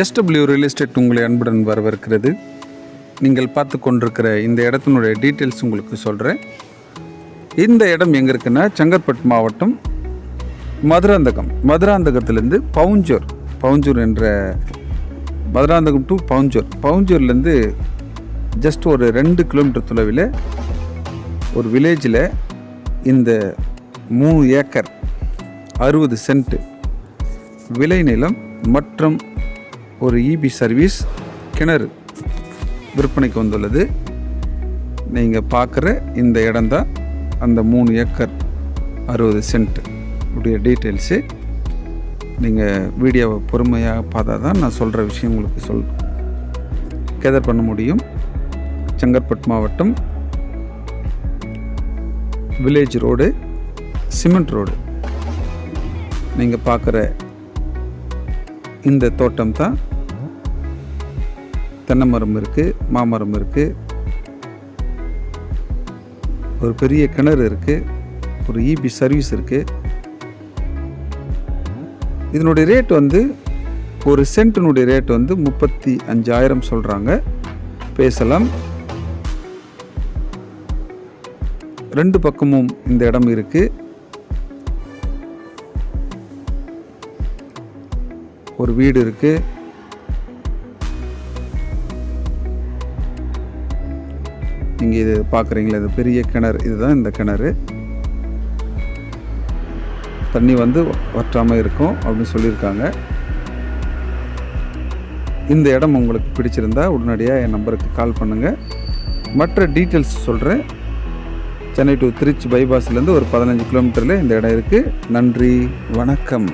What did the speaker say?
SW real estate உங்களை அன்புடன் வரவேற்கிறது. நீங்கள் பார்த்து கொண்டிருக்கிற இந்த இடத்தினுடைய டீட்டெயில்ஸ் உங்களுக்கு சொல்கிறேன் இந்த இடம் எங்கே இருக்குன்னா செங்கற்பட்டு மாவட்டம் மதுராந்தகம். மதுராந்தகத்திலேருந்து பவுஞ்சூர் பவுஞ்சூர் என்ற மதுராந்தகம் டு பவுஞ்சூர். பவுஞ்சூர்லேருந்து ஜஸ்ட் ஒரு ரெண்டு கிலோமீட்டர் தொலைவில் ஒரு வில்லேஜில் இந்த மூணு ஏக்கர் அறுபது சென்ட் விளைநிலம் மற்றும் ஒரு இபி சர்வீஸ் கிணறு விற்பனைக்கு வந்துள்ளது. நீங்கள் பார்க்குற இந்த இடம்தான் அந்த மூணு ஏக்கர் அறுபது சென்ட் உடைய டீட்டெயில்ஸு நீங்கள் வீடியோவை பொறுமையாக பார்த்தா தான் நான் சொல்கிற விஷயம் உங்களுக்கு சொல் கேதர் பண்ண முடியும். செங்கற்பட்டு மாவட்டம் வில்லேஜ் ரோடு சிமெண்ட் ரோடு நீங்கள் பார்க்குற இந்த தோட்டம் தான் தென்னை மரம் இருக்குது மாமரம் இருக்குது ஒரு பெரிய கிணறு இருக்குது ஒரு இபி சர்வீஸ் இருக்குது இதனுடைய ரேட் வந்து ஒரு சென்ட்டினுடைய ரேட் வந்து முப்பத்தி அஞ்சாயிரம் சொல்கிறாங்க பேசலாம். ரெண்டு பக்கமும் இந்த இடம் இருக்குது ஒரு வீடு இருக்குது இங்கே இது பார்க்குறீங்களா? இது பெரிய கிணறு. இதுதான் இந்த கிணறு. தண்ணி வந்து வற்றாமல் இருக்கும் அப்படின்னு சொல்லியிருக்காங்க. இந்த இடம் உங்களுக்கு பிடிச்சிருந்தா உடனடியாக என் நம்பருக்கு கால் பண்ணுங்கள் மற்ற டீட்டெயில்ஸ் சொல்கிறேன் சென்னை டு திருச்சி பைபாஸ்லேருந்து ஒரு பதினஞ்சு கிலோமீட்டரில் இந்த இடம் இருக்குது நன்றி. வணக்கம்.